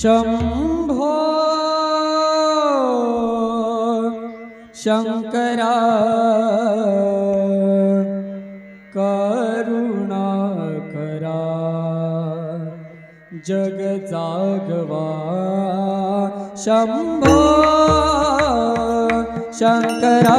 शम्भो शङ्करा करुणाकरा जगजागवा शम्भो शङ्करा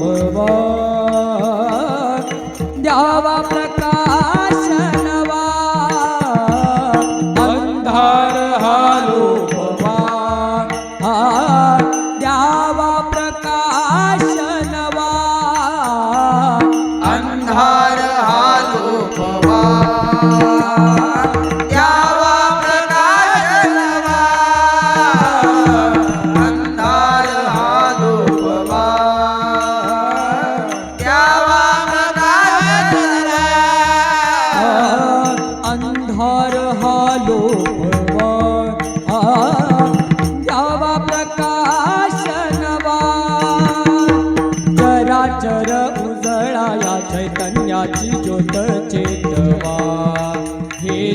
भगवान द्यावा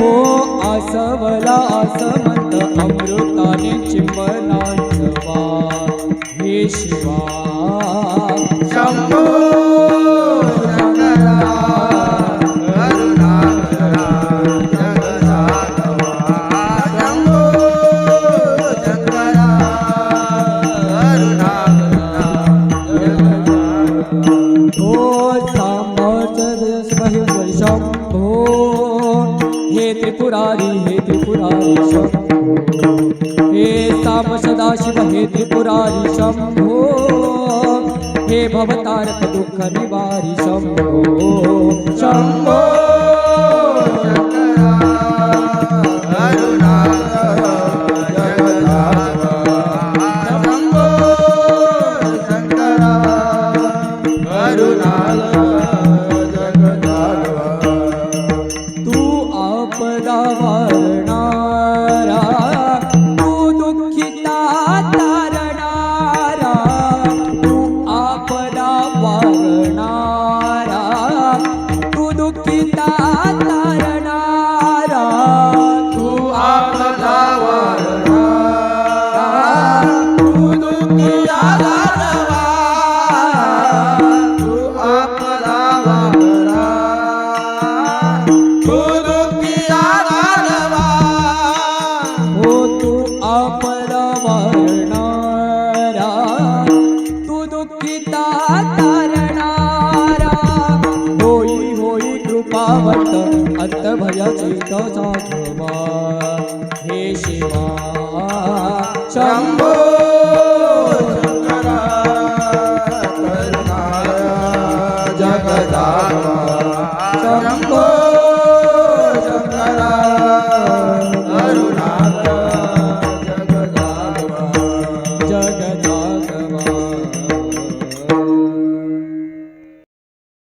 हो आसवला आसमंत अमृताने चिंबनाच पा हे शिवा. शंभू! त्रिपुरारी हे त्रिपुरारी हे ताम सदाशिव हे त्रिपुरारी शंभो. हे भवतारक दुःख निवारी शंभो. शंभो. Lord. आवडत अंतभयाची तसा भवा हे शिवा शंभू